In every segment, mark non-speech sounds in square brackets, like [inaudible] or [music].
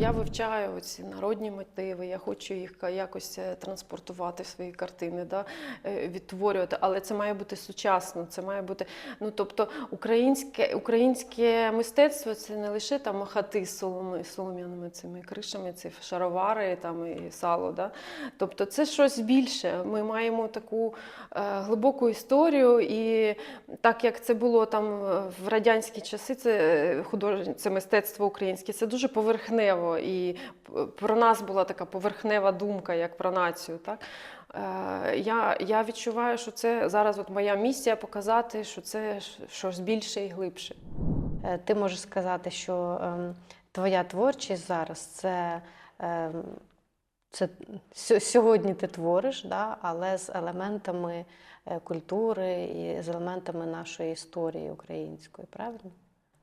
Я вивчаю ці народні мотиви, я хочу їх якось е, транспортувати в свої картини, да? е, відтворювати, але це має бути сучасно, це має бути. Ну, тобто, українське, українське мистецтво це не лише там хати з солом'яними цими кришами, ці шаровари там, і сало. Да? Тобто це щось більше. Ми маємо таку е, глибоку історію, і так як це було там е, в радянські часи, це художнє, це мистецтво українське, це дуже поверхнево. І про нас була така поверхнева думка, як про націю. Так? Е, Я, я відчуваю, що це зараз от моя місія показати, що це щось більше і глибше. Е, Ти можеш сказати, що ем, твоя творчість зараз це, ем, це сьогодні ти твориш, да, але з елементами е, культури і з елементами нашої історії української, правильно?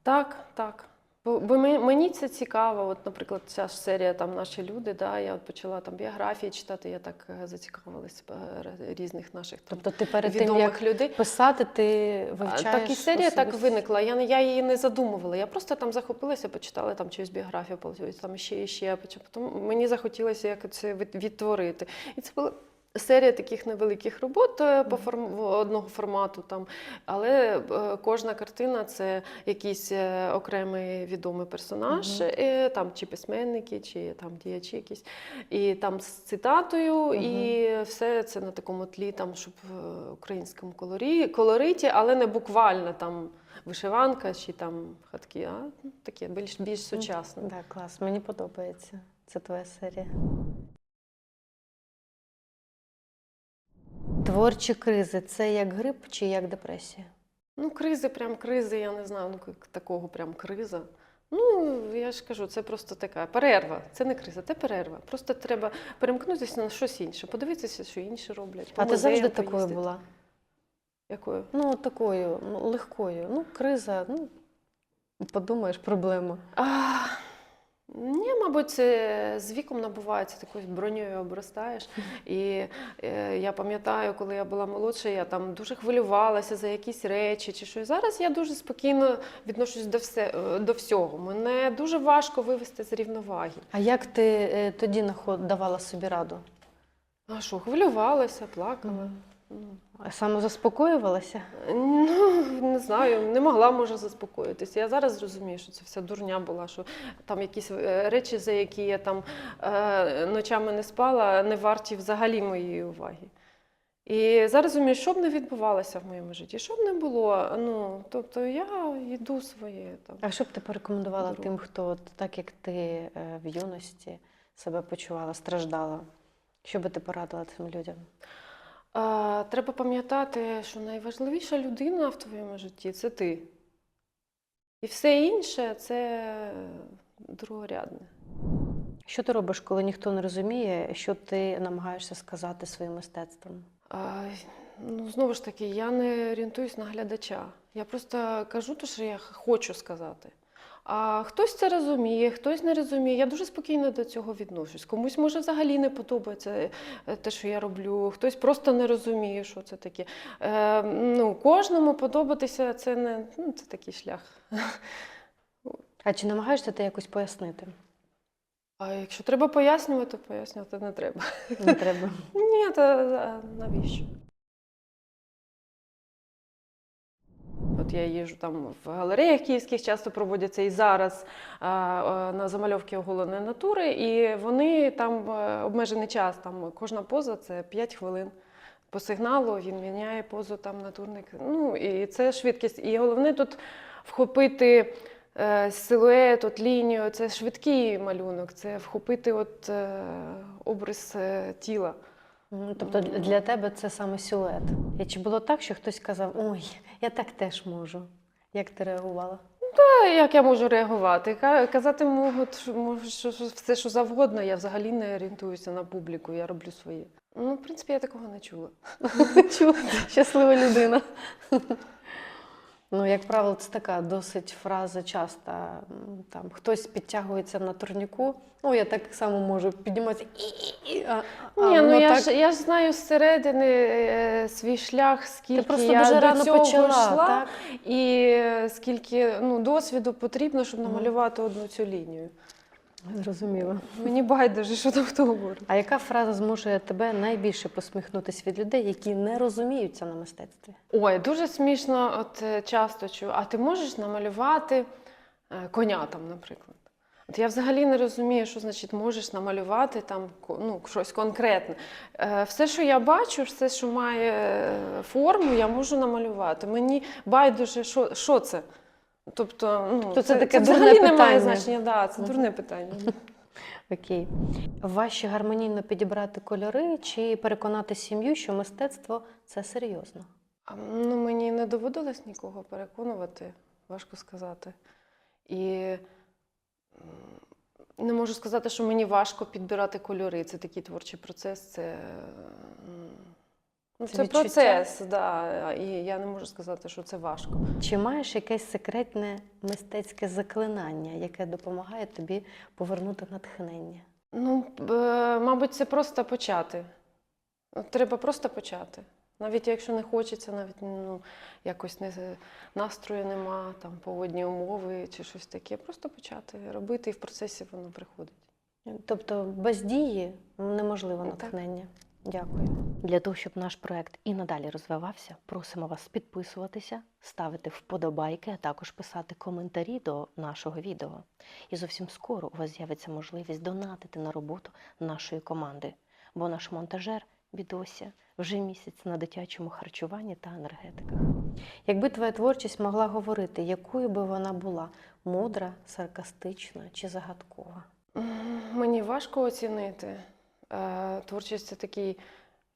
Так, так. Бо, бо мені це цікаво. От, наприклад, ця ж серія там наші люди. Да, я от почала там біографії читати, я так е, зацікавилась е, різних наших там Тобто ти перед тим, як людей. писати, ти вивчаєш Так і серія так виникла. Я, не- я її не задумувала. Я просто там захопилася, почитала там чиюсь біографію, там ще і ще. Потім мені захотілося як це від- відтворити. І це була серія таких невеликих робот е, по форм... одного формату. Там. Але е, кожна картина це якийсь е, окремий відомий персонаж, е, там чи письменники, чи там діячі якісь. І там з цитатою, і все це на такому тлі, там, щоб в українському колорі, колориті, але не буквально там вишиванка чи там хатки, а таке більш, більш сучасне. Так, клас, мені подобається. Це твоя серія. Творчі кризи це як грип чи як депресія? Ну, кризи, прям кризи, я не знаю, ну такого прям криза. Ну, я ж кажу, це просто така перерва. Це не криза, це перерва. Просто треба перемкнутися на щось інше, подивитися, що інші роблять. А ти завжди такою була? Якою? Ну, такою, ну, легкою. Ну, криза, ну, подумаєш, проблема. А, ні, мабуть, це з віком набувається такою броньою обростаєш. [laughs] І е, я пам'ятаю, коли я була молодша, я там дуже хвилювалася за якісь речі чи щось. Зараз я дуже спокійно відношусь до, все, е, до всього. Мене дуже важко вивести з рівноваги. А як ти е, тоді давала собі раду? А що, хвилювалася, плакала. Ну, А Самозаспокоювалася? Ну, не знаю, не могла може заспокоїтися. Я зараз зрозумію, що це вся дурня була, що там якісь е, речі, за які я там е, ночами не спала, не варті взагалі моєї уваги. І зараз розумію, що б не відбувалося в моєму житті, що б не було. Ну, тобто я йду своє там. А що б ти порекомендувала Дорогу. тим, хто от так як ти е, в юності себе почувала, страждала? Що би ти порадила цим людям? Треба пам'ятати, що найважливіша людина в твоєму житті це ти. І все інше це другорядне. Що ти робиш, коли ніхто не розуміє, що ти намагаєшся сказати своїм мистецтвом? А, ну, знову ж таки, я не орієнтуюсь на глядача. Я просто кажу те, що я хочу сказати. А хтось це розуміє, хтось не розуміє. Я дуже спокійно до цього відношусь. Комусь може взагалі не подобається е, те, що я роблю, хтось просто не розуміє, що це таке. Е, ну, кожному подобатися це не ну, це такий шлях. А чи намагаєшся ти якось пояснити? А якщо треба пояснювати, пояснювати не треба. Не треба. Ні, та навіщо? Я їжджу там в галереях київських, часто проводяться і зараз на замальовки оголеної натури, і вони там е, обмежений час. Там кожна поза це 5 хвилин. По сигналу він міняє позу там натурник. Ну і це швидкість. І головне тут вхопити е, силует, от лінію. Це швидкий малюнок, це вхопити от, е, образ е, тіла. Тобто для- тебе це саме силует. І чи було так, що хтось казав, ой, я так теж можу? Як ти реагувала? Та як я можу реагувати? Казати можуть, що все, що завгодно, я взагалі не орієнтуюся на публіку, я роблю своє. Ну, в принципі, я такого не чула. [laughs] Чула, щаслива людина. Ну, як правило, це така досить фраза часта. Там хтось підтягується на турніку. Ну, я так само можу підніматися. А, Ні, ну я так... ж я ж знаю зсередини е, свій шлях, скільки Ти просто я дуже до рано цього почала, йшла, так? і е, скільки ну, досвіду потрібно, щоб намалювати одну цю лінію. Зрозуміло. Мені байдуже, що там хто говорить. А яка фраза змушує тебе найбільше посміхнутися від людей, які не розуміються на мистецтві? Ой, дуже смішно, от е, часто чую, а ти можеш намалювати е, коня там, наприклад. От я взагалі не розумію, що значить можеш намалювати там ну, щось конкретне. Е, Все, що я бачу, все, що має форму, я можу намалювати. Мені байдуже, що, що це. Тобто, ну, То це таке це дурне взагалі не має значення. Да, це дурне питання. [laughs] Окей. Важче гармонійно підібрати кольори чи переконати сім'ю, що мистецтво це серйозно? А, Ну, мені не доводилось нікого переконувати, важко сказати. І не можу сказати, що мені важко підбирати кольори. Це такий творчий процес, це, Це це відчуття? процес, да, і я не можу сказати, що це важко. Чи маєш якесь секретне мистецьке заклинання, яке допомагає тобі повернути натхнення? Ну, мабуть, це просто почати. Треба просто почати. Навіть якщо не хочеться, навіть ну, якось не, настрою нема, там погодні умови чи щось таке. Просто почати робити, і в процесі воно приходить. Тобто без дії неможливо Так. Дякую. Для того, щоб наш проект і надалі розвивався, просимо вас підписуватися, ставити вподобайки, а також писати коментарі до нашого відео. І зовсім скоро у вас з'явиться можливість донатити на роботу нашої команди, бо наш монтажер Бідося вже місяць на дитячому харчуванні та енергетиках. Якби твоя творчість могла говорити, якою би вона була мудра, саркастична чи загадкова? Мені важко оцінити. Е, Творчість це такий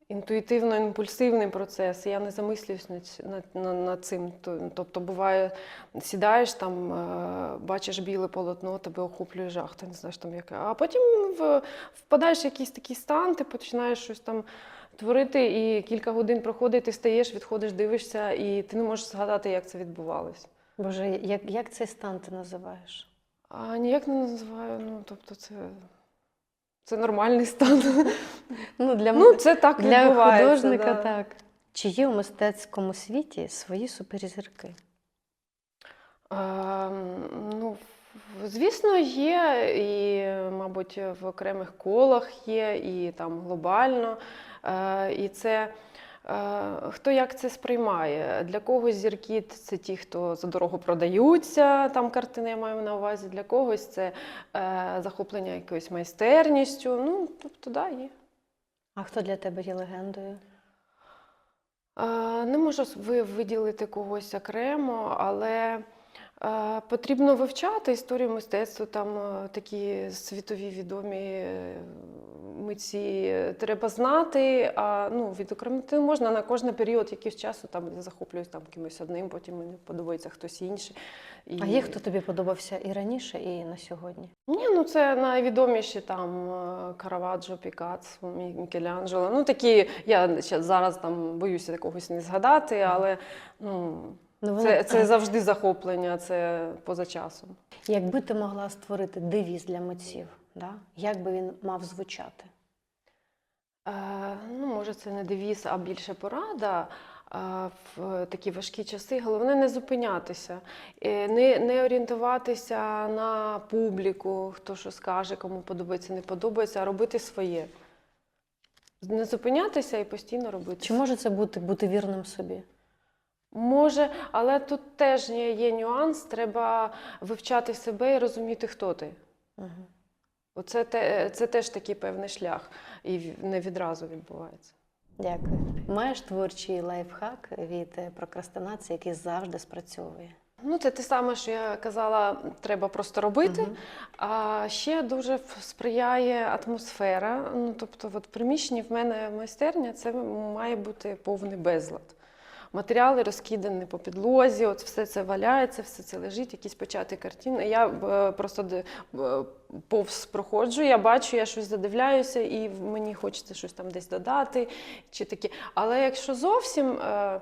інтуїтивно-імпульсивний процес. Я не замислююсь над, над, над, над цим. Тобто, буває, сідаєш там, е, бачиш біле полотно, тебе охоплює жах, ти не знаєш там яке. А потім в, впадаєш в якийсь такий стан, ти починаєш щось там творити, і кілька годин проходить, ти стаєш, відходиш, дивишся, і ти не можеш згадати, як це відбувалось. Боже, як, як цей стан ти називаєш? А ніяк не називаю. Ну, тобто, це, це нормальний стан. Ну, для, Ну, це так для відбувається. художника да. так. Чи є у мистецькому світі свої суперзірки? Ем, ну, звісно, є, і, мабуть, в окремих колах є, і там глобально. Е, і це хто як це сприймає. Для когось зірки це ті, хто за дорого продаються, там картини я маю на увазі, для когось це е, захоплення якоюсь майстерністю. Ну, тобто, да, є. А хто для тебе є легендою? Е, Не можу виділити когось окремо, але е, потрібно вивчати історію мистецтва. Там е, такі світові відомі е, митці е, треба знати. А ну, відокремити можна на кожний період якийсь часу. Там я захоплююсь там кимось одним, потім мені подобається хтось інший. І... А є хто тобі подобався і раніше, і на сьогодні? Ні, ну це найвідоміші там е, Караваджо, Пікассо, Мікеланджело. Ну такі, я зараз там боюся когось не згадати, але ну, Ну, вони- це, це завжди захоплення, це поза часом. Якби ти могла створити девіз для митців, да? як би він мав звучати? Е, ну, може, це не девіз, а більше порада. е, В такі важкі часи головне не зупинятися, е, не, не орієнтуватися на публіку, хто що скаже, кому подобається, не подобається, а робити своє. Не зупинятися і постійно робити. Чи може це бути бути вірним собі? Може, але тут теж є, нюанс, треба вивчати себе і розуміти, хто ти. Угу. Оце те, це теж такий певний шлях, і не відразу відбувається. Дякую. Маєш творчий лайфхак від е, прокрастинації, який завжди спрацьовує? Ну, це те саме, що я казала, треба просто робити. Мгм. А ще дуже сприяє атмосфера. Ну, тобто, от в приміщенні в мене майстерня це має бути повний безлад. Матеріали розкидані по підлозі, от все це валяється, все це лежить, якісь початі картини. Я е, просто е, повз проходжу, я бачу, я щось задивляюся, і мені хочеться щось там десь додати. Чи таке. Але якщо зовсім е,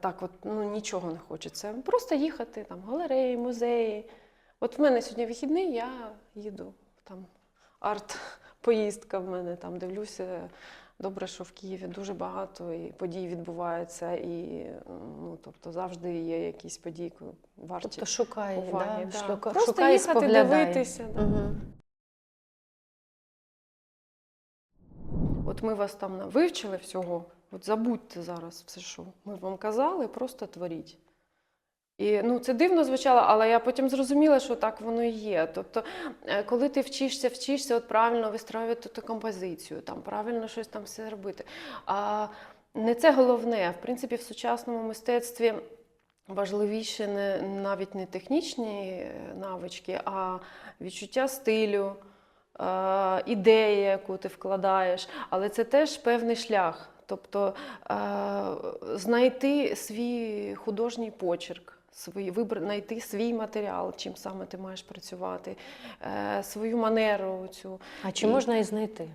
так, от, ну, нічого не хочеться, просто їхати там, галереї, музеї. От в мене сьогодні вихідний, я їду там арт-поїздка в мене там дивлюся добре, що в Києві дуже багато і подій відбувається, і е, ну тобто завжди є якісь події, варті Тобто шукає уваги. Да? Да. Просто шукає, їхати, споглядає. дивитися. Да. Угу. От ми вас там вивчили всього. От забудьте зараз все, що ми вам казали, просто творіть. І ну, це дивно звучало, але я потім зрозуміла, що так воно і є. Тобто, е, коли ти вчишся, вчишся от правильно вистроювати ту композицію, там, правильно щось там все робити. А не це головне. В принципі, в сучасному мистецтві важливіше не, навіть не технічні е, навички, а відчуття стилю, е, ідея, яку ти вкладаєш. Але це теж певний шлях. Тобто знайти свій художній почерк, свій, вибр, знайти свій матеріал, чим саме ти маєш працювати, е, свою манеру. Цю. А чи І- можна і знайти?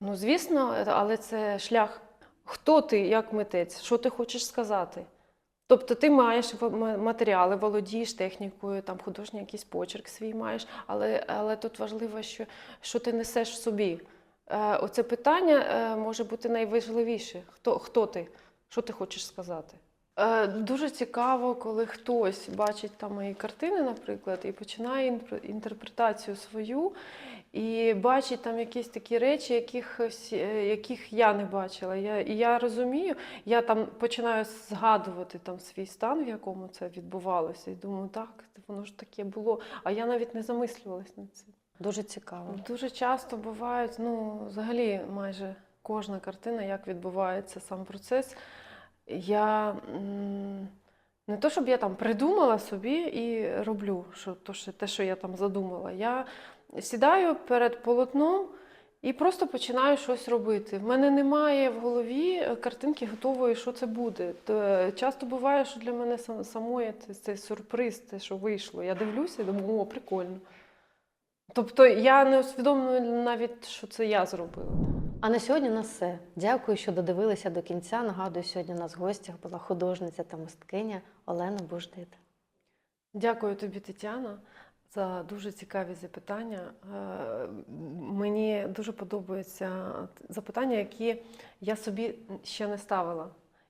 Ну, звісно, але це шлях. Хто ти як митець? Що ти хочеш сказати? Тобто ти маєш в- м- матеріали, володієш технікою, там художній якийсь почерк свій маєш, але, але тут важливо, що, що ти несеш в собі. Е, оце питання е, може бути найважливіше. Хто, хто ти? Що ти хочеш сказати? Е, дуже цікаво, коли хтось бачить там мої картини, наприклад, і починає інтерпретацію свою, і бачить там якісь такі речі, яких, яких я не бачила. Я, і я розумію, я там починаю згадувати там свій стан, в якому це відбувалося, і думаю, так, воно ж таке було. А я навіть не замислювалась над цим. Дуже цікаво. Дуже часто бувають, ну, взагалі, майже кожна картина, як відбувається сам процес. Я не то, щоб я там придумала собі і роблю що, то, що, те, що я там задумала. Я сідаю перед полотном і просто починаю щось робити. В мене немає в голові е, картинки готової, що це буде. То, часто буває, що для мене сам- самої це, це сюрприз, те, що вийшло. Я дивлюся і думаю, о, прикольно. Тобто я не усвідомлюю навіть, що це я зробила. А на сьогодні на все. Дякую, що додивилися до кінця. Нагадую, сьогодні у нас в гостях була художниця та мисткиня Олена Буждит. Дякую тобі, Тетяна, за дуже цікаві запитання. Е, Мені дуже подобаються запитання, які я собі ще не ставила.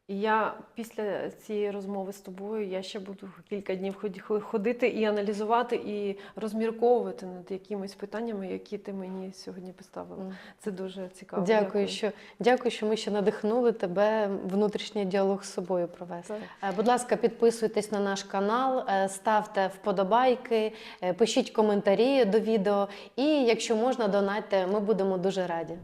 Я після цієї розмови з тобою я ще буду кілька днів ходити і аналізувати, і розмірковувати над якимись питаннями, які ти мені сьогодні поставила. Це дуже цікаво. Дякую, що дякую, що ми ще надихнули тебе внутрішній діалог з собою провести. Так. Е, Будь ласка, підписуйтесь на наш канал, е, ставте вподобайки, е, пишіть коментарі до відео. І якщо можна, донатьте, ми будемо дуже раді.